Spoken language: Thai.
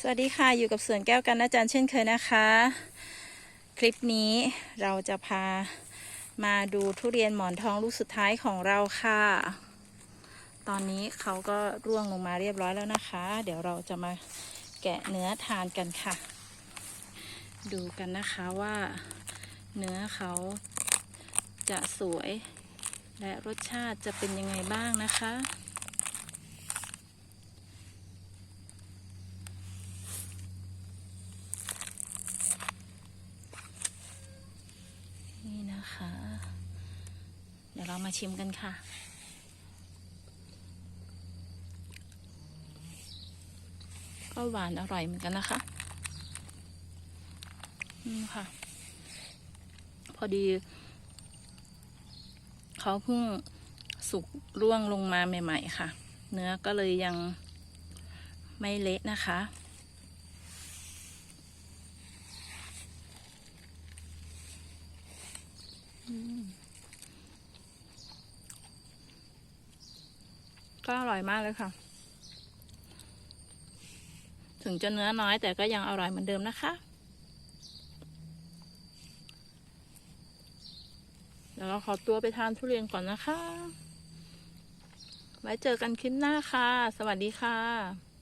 สวัสดีค่ะอยู่กับสวนแก้วกันอาจารย์เช่นเคยนะคะ คลิปนี้เราจะพามาดูทุเรียนหมอนทองลูกสุดท้ายของเราค่ะ ตอนนี้เขาก็ร่วงลงมาเรียบร้อยแล้วนะคะ เดี๋ยวเราจะมาแกะเนื้อทานกันค่ะ ดูกันนะคะว่าเนื้อเขาจะสวย และรสชาติจะเป็นยังไงบ้างนะคะ นะคะ เดี๋ยวเรามาชิมกันค่ะ ก็หวานอร่อยเหมือนกันนะคะนี่ค่ะ พอดี เขาเพิ่งสุกร่วงลงมาใหม่ ๆ ค่ะ เนื้อก็เลยยังไม่เละนะคะ ก็อร่อยมากเลยค่ะ ถึงจะเนื้อน้อยแต่ก็ยังอร่อยเหมือนเดิมนะคะ เดี๋ยวเราขอตัวไปทานทุเรียนก่อนนะคะ ไว้เจอกันคลิปหน้าค่ะ สวัสดีค่ะ